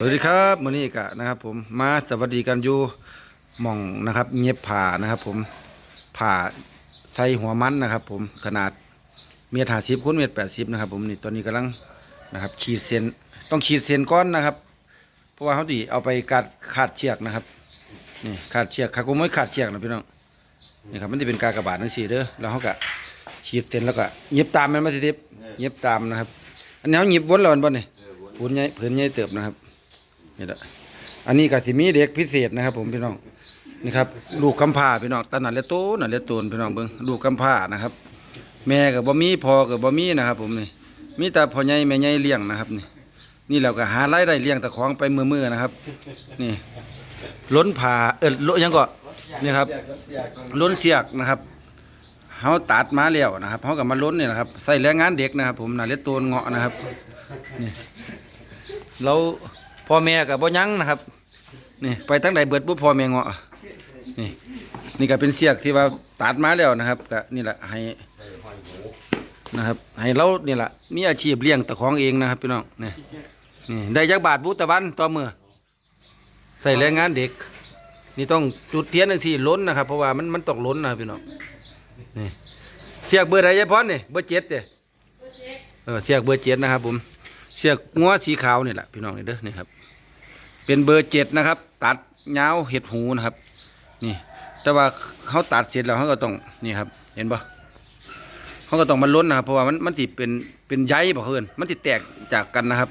สวัสดีครับมื้อนี้กะนะครับผมมาสวัสดีกันอยู่หม่องนะครับเงียบผ่านะครับ ผมผ่าใส่หัวมันนะครับ ผมขนาดเมตรห้าสิบคูณเมตรแปดสิบนะครับ ผมนี่ตอนนี้กำลังนะครับ ขีดเส้นต้องขีดเส้นก้อนนะครับ เพราะว่าเขาดีเอาไปกัดขาดเชือกนะครับนี่ขาดเชือกขากุมไม่ขาดเชือกนะพี่น้องนี่ครับมันจะเป็นการกระบาดทั้งสี่เด้อแล้วเขากะขีดเส้นแล้วก็เย็บตามมันมาสิทิบเย็บตามนะครับ อันนี้เขาหยิบวนแล้วมันบ่นี่ผืนใหญ่ผืนใหญ่เติบนะครับ นี่แหละอันนี้ก็สิมีเด็กพิเศษนะครับ ผมพี่น้องนี่ครับลูกกำพร้าพี่น้องตาหนันเลโตหนันเลโตนพี่น้องเบิ้งลูกกำพร้านะครับ แม่กับบ่มีพ่อกับบ่มีนะครับ ผมนี่มีแต่พ่อใหญ่แม่ใหญ่เลี้ยงนะครับนี่นี่เราก็หารายได้เลี้ยงตะของไปมือๆนะครับ นี่ ล้นผ่าเออล้นยังก็นี่ครับ ล้นเสียกนะครับเฮาตัดมาแล้วนะครับเฮาก็มาล้นนี่นะครับใส่แรงงานเด็กนะครับ ผมน่ะเลโตนเงาะนะครับ นี่เรา พ่อแม่กับบ่ยั้งนะครับนี่ไปตั้งใดเบิดบ่พ่อแม่เงาะนี่นี่ก็เป็นเสียกที่ว่าตัดมาแล้วนะครับก็นี่แหละให้นะครับ ให้เรานี่แหละมีอาชีพเลี้ยงตะของเองนะครับพี่น้องนี่นี่ได้จักบาทบุตะวันต่อมือใส่แรงงานเด็ก นี่ต้องจุดเทียนจังซี่ล้นนะครับ เพราะว่ามันมันต้องล้นนะครับพี่น้องนี่เสียกเบอร์ใดยายพรนี่เบอร์เจ็ดเด้เออเสียกเบอร์เจ็ดนะครับผมเชือกงัวสีขาวนี่แหละพี่น้องนี่เด้อนี่ครับ เป็นเบอร์เจ็ดนะครับ ตัดยาเห็ดหูนะครับ นี่ แต่ว่าเขาตัดเสร็จแล้วเขาก็ต้องนี่ครับ เห็นปะเขาก็ต้องมาล้นนะครับ เพราะว่ามันมันติเป็นเป็นใยบ่เพื่อนมันติแตกจากกันนะครับ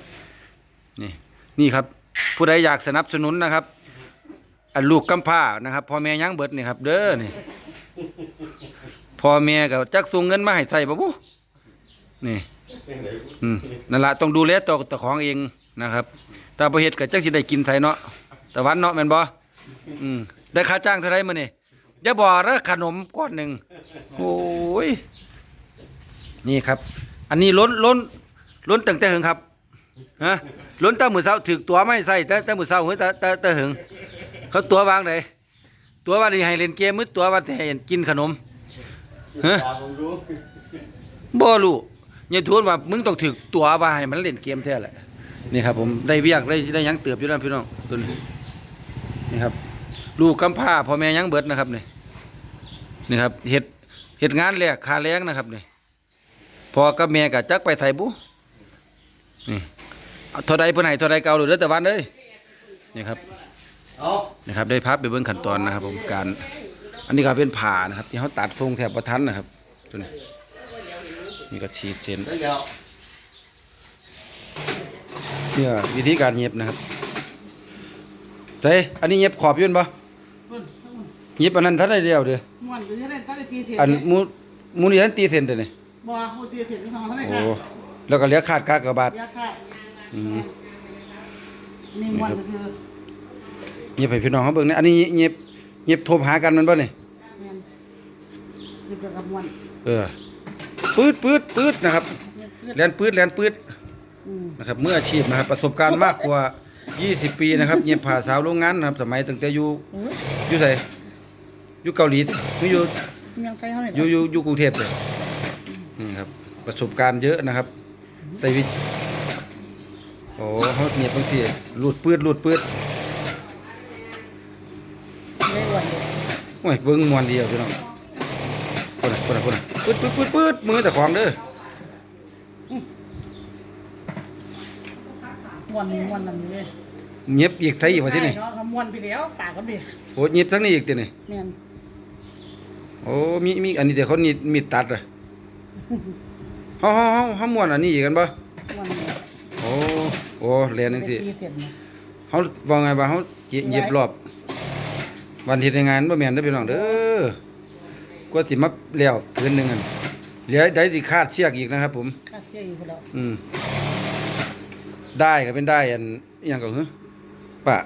นี่นี่ครับ ผู้ใดอยากสนับสนุนนะครับอันลูกกำพร้านะครับพ่อแม่ยังเบิดนี่ครับ เด้อนี่พ่อแม่ก็จักส่งเงินมาให้ใส่ปะบุนี่นั่นละต้องดูแลตัวตะของเองนะครับ ถ้าประเฮ็ดก็จักสิได้กินไสเนาะตะวันเนาะแม่นบ่อืมได้ค่าจ้างเท่าไรมื้อนี่อย่าบอกเด้อขนมก้อนหนึ่งโอ้ยนี่ครับ อันนี้ล้นล้นล้นตั้งแต่หึงครับฮะล้นตั้งมื้อเช้าถึกตัวไม่ใส่แต่แต่มื้อเช้าเฮ้ยแต่แต่แต่หึง เขาตัววางไดตัวว่าสิให้เล่นเกมมือตัวว่าสิให้กินขนมฮะบ่รู้ยายทวนว่ามึงต้องถึกตัวว่าให้มันเล่นเกมแท้แหละ นี่ครับผมได้เวียกได้ได้ยังเติบอยู่นั่นพี่น้องตัวนี้นี่ครับ ลูกกำพร้าพ่อแม่ยังเบิดนะครับนี่นี่ครับเฮ็ดเฮ็ดงานแลกคาแรงนะครับนี่พอกับแม่ก็จักไปไสบุนี่เอาเท่าใดเพิ่นให้เท่าใดเก่าเด้อแต่วันเอ้ยนี่ครับเอานะครับ ได้พับไปเบิ่งขั้นตอนนะครับ ผมการ อันนี้ก็เป็นผ่านะครับ ที่เขาตัดทรงแถบประทันนะครับตัวนี้นี่ก็ฉีดเส้นแล้ว เนี่ยวิธีการเย็บนะครับใส่อันนี้เย็บขอบอยืนปะเย็บอันนั้นท่านได้เดียวเด้อม่วนอยู่ที่นั่นตั้งแต่ตีเถียงอันหมูหมูนี่ท่านตีเส้นเด้อนี่บ่ฮู้ตีเถียงทั้งทั้งนั้นโอ้ค่ะแล้วก็เหลือขาดกากบาทยาค่ะอืมนี่ม่วนก็คือเย็บให้พี่น้องเขาเบิ่งนี่อันนี้เย็บเย็บทบหากันมันบ่นี่แม่นนี่เป็นกับม่วนเออปื๊ดปื๊ดปื๊ดนะครับเนี่ยคือแลนปื๊ดแลนปื๊ดอืม นะครับมืออาชีพนะครับประสบการณ์มากกว่า 20 ปีนะครับเย็บผ้าสาวโรงงานนะครับสมัยตั้งแต่อยู่โอ้ยอยู่ไสอยู่เกาหลีหรืออยู่ยังไกลเฮานี่อยู่อยู่อยู่กรุงเทพเลยนี่ครับประสบการณ์เยอะนะครับใส่วิโอ้เขาเนียบบางทีรูดปืดรูดปืดได้อ้วนเลยโอ้ยเบิ้งมวนเดียวพี่น้องคนน่ะคนน่ะคนน่ะปืดปืดปืดปืดมือแต่ของเด้อ ม่วนนี่ม่วนนั่นอยู่เลยเงียบอีกใส่อีกว่าที่นี่ใช่เนาะเขาม่วนไปแล้วปากก็ดิโอ้เงียบทั้งนี้อีกทีนี่แม่นโอ้มีมีอันนี้เดี๋ยวเขานี่มีดตัดอะเฮาเฮาเฮาเฮาม้วนอันนี้อีกกันบ่ม่วนนี่โอ้โอ้เรียนจังซี่ตีเสร็จนะเขาว่าไงว่าเขาเจ็บเย็บรอบ วันที่ในงานบ่แม่นเด้อพี่น้องเด้อกว่าสิมาแล้วคืนหนึงอันเหลือได้สิคาดเชือกอีกนะครับผมค่าเสียอยู่พุ่นแล้วอืม ได้ก็เป็นได้อันอหยังก็คือปะ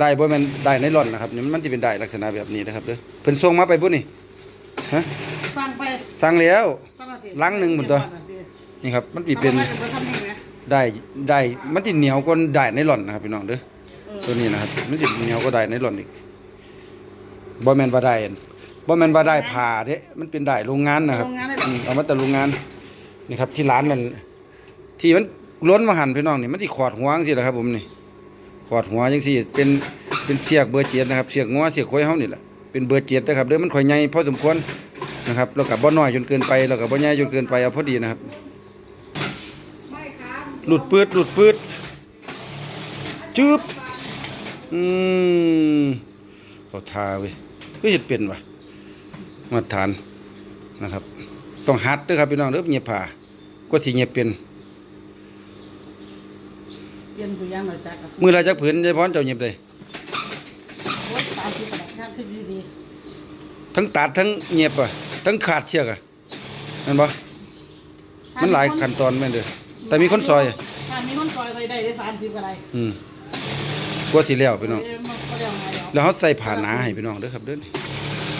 ได้บ่แม่นได้ในร่อนนะครับนี่มันสิเป็นได้ลักษณะแบบนี้นะครับเด้อเพิ่นส่งมาไปบ่นี่ฮะสร้างไปสั่งแล้วตั้งแต่ตีลังหนึ่งหมดตัวนี่ครับมันสิเป็นอาไว้ก็บ่ทำนี่ไหมได้ได้มันสิเหนียวกว่าได้ในร่อนนะครับพี่น้องเด้อเออตัวนี้นะครับมันสิเหนียวก็ได้ในหล่อนอีกบ่แม่นว่าได้อันบ่แม่นว่าได้ผ่าเด้มันเป็นได้โรงงานนะครับโรงงานได้เหรออืมเอามาแต่โรงงานนี่ครับที่ร้านมันที่มัน ล้นมาหันพี่น้องนี่มันสิขอดหัวจังซี่แหละครับ ผมนี่ขอดหัวจังซี่เป็นเป็นเสียกเบอร์เจ็ดนะครับเสียกงัวเสียกควายเฮานี่แหละเป็นเบอร์เจ็ดนะครับเด้อมันข่อยใหญ่พอสมควรนะครับแล้วก็บ่น้อยจนเกินไปแล้วก็บ่ใหญ่จนเกินไปเอาพอดีนะครับหลุดปืดหลุดปืดจึ๊บอืมเขาทาเว้ยก็เห็ดเป็นวะมาตรฐานนะครับ ต้องหัดด้วยครับพี่น้องเด้อเงียบผ่าก็ที่เงียบเป็น เปลี่ยนตัวอย่างหน่อยจ้ากับมือละจักผืนยายพรเจ้าเงียบเลยโอ๊ยตามที่ประดับงานที่ดีดีทั้งตัดทั้งเงียบอะทั้งขาดเชือกอะนั่นบ่มันหลายขั้นตอนแม่นเด้อแต่มีคนซอยถ้ามีคนซอยไปได้ได้สามสิบก็ได้อืมกว่าสิแล้วพี่น้องเอ้ยมันก็เรียกว่าไงเดี๋ยวแล้วเขาใส่ผ้าหนาให้พี่น้องเด้อครับเด้อนี่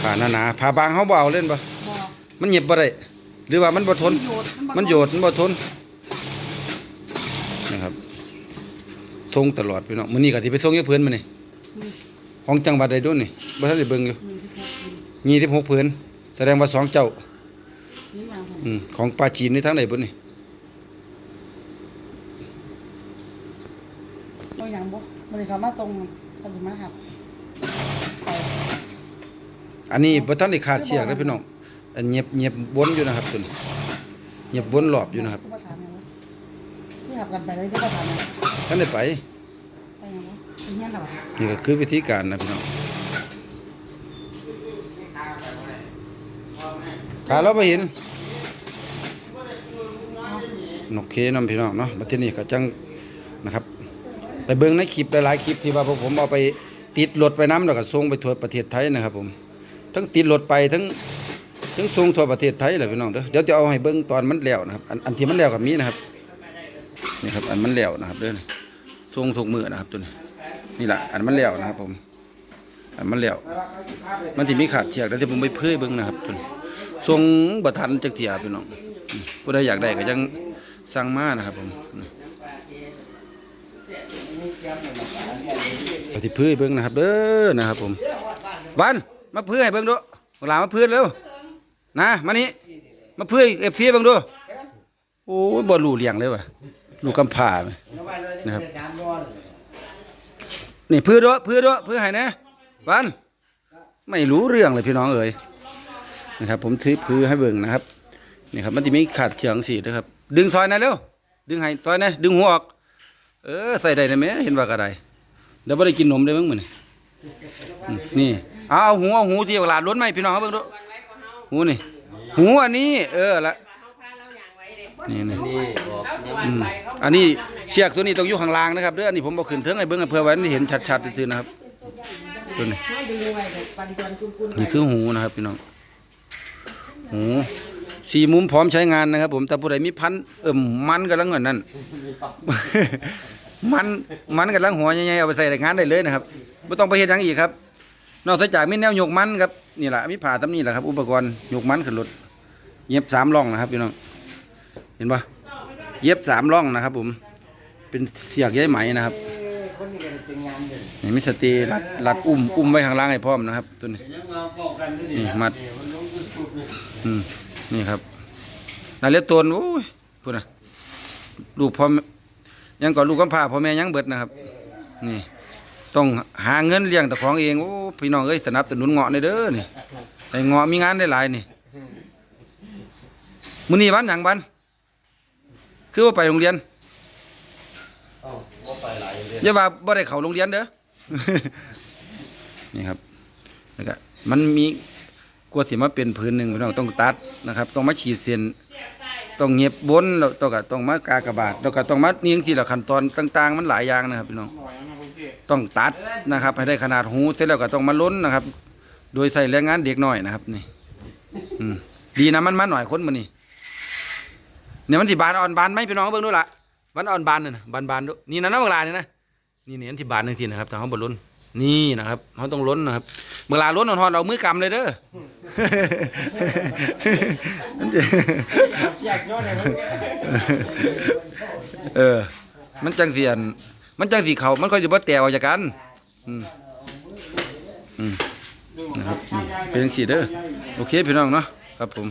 ผ้าหนาๆผ้าบางเขาบ่เอาเล่นบ่บอกมันเงียบบ่ได้หรือว่ามันบ่ทนโยดมันโยดมันบ่ทนนะครับ ทรงตลอดพี่น้องมื้อนี้ก็สิไปส่งยายเพิ่นมื้อนี้อืมของจังหวัดใดโดนนี่บ่ทันได้เบิ่งอยู่อืมที่เขากิน26เพิ่นแสดงว่าสองเจ้านี่มาของอืมของปลาจีนนี่ทางไหนบ่นี่ตัวอย่างบ่มันเลยเขามาส่งเขาถึงมาครับไปอันนี้บ่ทันได้ขาดเชือกเด้อพี่น้องอันเงียบเงียบวนอยู่นะครับตัวนี้เงียบวนรอบอยู่นะครับ ผู้ประธานเนี่ยนะที่ขับกันไปเลยที่ประธานเนี่ยทันได้ไปไปยังไงไปเงี้ยหรอนี่ก็คือวิธีการนะพี่น้องถ้าเราไปเห็นโอเคนำพี่น้องเนาะบัดทีนี้ก็จังนะครับ ไปเบิ่งในคลิปหลายๆคลิปที่ว่าพวกผมเอาไปติดรถไปน้ำแล้วก็ส่งไปทั่วประเทศไทยนะครับ ผม ทั้งติดรถไปทั้งทั้งส่งทั่วประเทศไทยแหละพี่น้องเด้อเดี๋ยวจะเอาให้เบิ่งตอนมันแล้วนะครับ อันอันที่มันแล้วกับมีนะครับ นี่ครับอันมันแล้วนะครับเด้อส่งทุกมื้อนะครับตัวนี้นี่แหละอันมันแล้วนะครับผมอันมันแล้วมันสิมีขาดเชือกแล้วที่ผมไปเพื่อเบิ่งนะครับเพิ่นทรงบ่ทันจักเทียพี่น้องผู้ใดอยากได้ก็ยังสั่งมานะครับผมอืมเอาที่เพื่อเบิ่งนะครับเด้อนะครับผมวันมาเพื่อให้เบิ่งดูเวลามาเพื่อเร็วนะมานี่มาเพื่อ FC เบิ่งดูโอ้ยบ่รู้เลี้ยงเลยว่ะ ลูกกำพร้าแม่นะครับนี่เพื่อด้วยเพื่อด้วยเพื่อให้นะวันไม่รู้เรื่องเลยพี่น้องเอ๋ยนะครับ ผมถือพื้อให้เบิ่งนะครับนี่ครับมันจะมีขาดเชืองสีนะครับ ดึงซอยนะเร็วดึงให้ซอยนะดึงหัวออก เออใส่ได้นะแม่เห็นว่ากระไดเดี๋ยวไม่ได้กินนมได้มั้งมื้อนี่นี่เอาหูเอาหูที่หลาดล้นไหมพี่น้องเอาเบิ่งดูหูนี่หูอันนี้ เออละ นี่นี่นี่บอกอืมอันนี้เชือกตัวนี้ต้องอยู่ข้างล่างนะครับเด้ออันนี้ผมบอกขึ้นเทิงให้เบิ่งให้เพื่อไว้ให้เห็นชัดๆซื่อๆนะครับตัวนี้ช่วยดึงไว้แต่ปันปันคุณคุณนี่คือหูนะครับพี่น้องหูสี่มุมพร้อมใช้งานนะครับ ผมแต่ผู้ใดมีพันธุ์เอิ่มมันกำลังเงินนั่น มันมันกำลังหัวใหญ่ๆเอาไปใส่งานได้เลยนะครับไม่ต้องไปเฮ็ดหยังอีกครับ นอกจากมีแนวหยกมันครับนี่แหละมีผ่าตำนี่แหละครับ อุปกรณ์หยกมันขึ้นรถเย็บสามร่องนะครับพี่น้อง เห็นปะเย็บสามร่องนะครับ ผม เป็นเสียกใยไหมนะครับนี่มีสตีรัดรัดอุ้มอุ้มไว้ข้างล่างให้พร้อมนะครับ ตัวนี้นี่มัดมันลงยูทูบนี่อืมนี่ครับนาเลียตัวโอ้ยพูดนะลูกพ่อยังก่อนลูกกำพร้าพ่อแม่ยังเบิดนะครับ นี่ ต้องหาเงินเลี้ยงแต่ของเองโอ้พี่น้องเอ้ยสนับสนุนเงาะในเด้อนี่ไอเงาะมีงานได้หลายนี่มื้อนี้วันหยังวัน คือว่าไปโรงเรียนเอ้าว่าไปหลายเดือนอย่าว่าบ่ได้เข้าโรงเรียนเด้อ นี่ครับแล้วก็มันมีกลัวสิมาเป็นพื้นหนึ่งพี่น้องต้องตัดนะครับ ต้องมาฉีดเส้นต้องเงียบบนแล้วต้องก็ต้องมากากบาดแล้วก็ต้องมาเนียงที่ละขั้นตอนต่าง ๆ มันหลายอย่างนะครับพี่น้อง ต้องตัดนะครับ ให้ได้ขนาดหูเสร็จแล้วก็ต้องมาล้นนะครับ โดยใส่แรงงานเด็กน้อยนะครับ นี่ อืมดีนะมันมาหน่อยคนมันนี่ เนี่ยมันสิบานอ่อนบานไหมพี่น้องเบิ่งดูล่ะมันอ่อนบานน่ะบานบานดูนี่นะน้ำเวลานี่นะนี่เนี่ยอันที่บานหนึ่งทีนะครับแต่เขาบล้นนี่นะครับเขาต้องล้นนะครับเวลาล้นอ่อนเอามือกำเลยเด้อเชียกย้อเออ มันจังเสียน มันจังสีเขามันค่อยจะบ่แตกออกจากกันอืมอืมนะครับเป็นสีเด้อโอเคพี่น้องเนาะครับผม